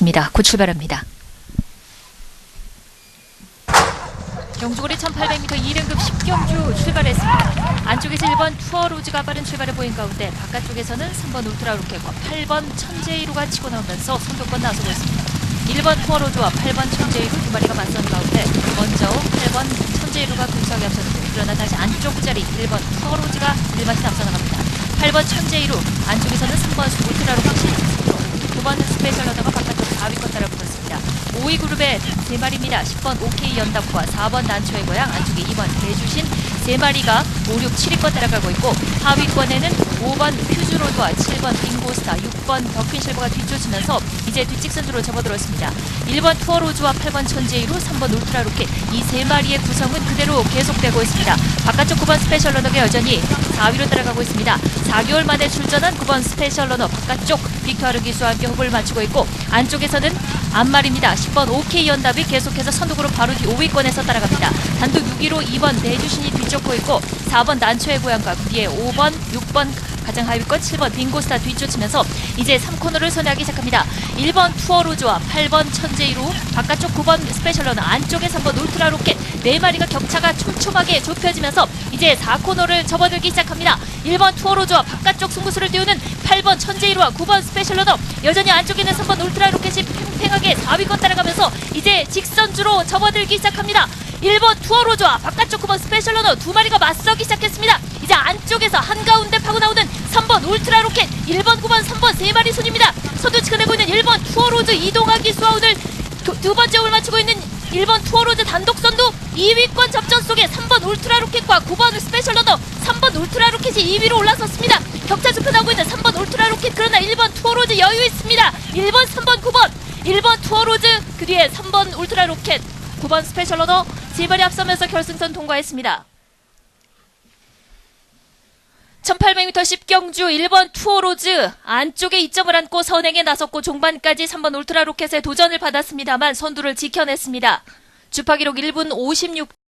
있습니다. 곧 출발합니다. 경주거리 1800m 2등급 10경주 출발했습니다. 안쪽에서 1번 투어로즈가 빠른 출발을 보인 가운데 바깥쪽에서는 3번 울트라 로켓과 8번 천재이루가 치고 나오면서 선두권 나서고 있습니다. 1번 투어로즈와 8번 천재이루 두 마리가 맞선 가운데 먼저 8번 천재이루가 근소하게 앞서는데 그러나 다시 안쪽 자리 1번 투어로즈가 일반씩 앞서 나갑니다. 8번 천재이루 안쪽에서는 3번 울트라 로켓이 9번 스페셜 러더가 바깥쪽 4위권 따라 붙었습니다. 5위 그룹의 3마리입니다. 10번 OK 연답과 4번 난초의 고향 안쪽에 2번 대주신 3마리가 5, 6, 7위권 따라가고 있고 하위권에는 5번 퓨즈로드와 7번 빙고스타, 6번 더퀸실버가 뒤쫓으면서 이제 뒷직선으로 접어들었습니다. 1번 투어로즈와 8번 천재이루, 3번 울트라 로켓 이 세 마리의 구성은 그대로 계속되고 있습니다. 바깥쪽 9번 스페셜 러너가 여전히 4위로 따라가고 있습니다. 4개월 만에 출전한 9번 스페셜 러너 바깥쪽 빅토르 기수와 함께 호흡을 맞추고 있고 안쪽에서는 안말입니다. 10번 OK 연답이 계속해서 선두그로 바로 뒤 5위권에서 따라갑니다. 단독 6위로 2번 내주신이 뒤쫓고 있고 4번 난초의 고향과 그 뒤에 5번, 6번 가장 하위권 7번 빙고스타 뒤쫓으면서 이제 3코너를 선회하기 시작합니다. 1번 투어로즈와 8번 천재이루 바깥쪽 9번 스페셜러는 안쪽에 3번 울트라 로켓 4마리가 격차가 촘촘하게 좁혀지면서 이제 4코너를 접어들기 시작합니다. 1번 투어로즈와 바깥쪽 승부수를 띄우는 8번 천재이루와 9번 스페셜러너 여전히 안쪽에 있는 3번 울트라 로켓이 팽팽하게 4위권 따라가면서 이제 직선주로 접어들기 시작합니다. 1번 투어로즈와 바깥쪽 9번 스페셜러너 두 마리가 맞서기 시작했습니다. 이제 안쪽에서 한가운데 파고 나오는 3번 울트라 로켓 1번 9번 3번 세 마리 순입니다. 선두 치켜내고 있는 1번 투어로즈 이동하기 수와 오늘 두, 두 번째 홀 맞추고 있는 1번 투어로즈 단독 선두 2위권 접전 속에 3번 울트라 로켓과 9번 스페셜 러더 3번 울트라 로켓이 2위로 올라섰습니다. 격차 좁혀나오고 있는 3번 울트라 로켓 그러나 1번 투어로즈 여유 있습니다. 1번 3번 9번 1번 투어로즈 그 뒤에 3번 울트라 로켓 9번 스페셜 러더 세 마리 앞서면서 결승선 통과했습니다. 1800m 10경주 1번 투어로즈 안쪽에 이점을 안고 선행에 나섰고 종반까지 3번 울트라 로켓의 도전을 받았습니다만 선두를 지켜냈습니다. 주파 기록 1분 56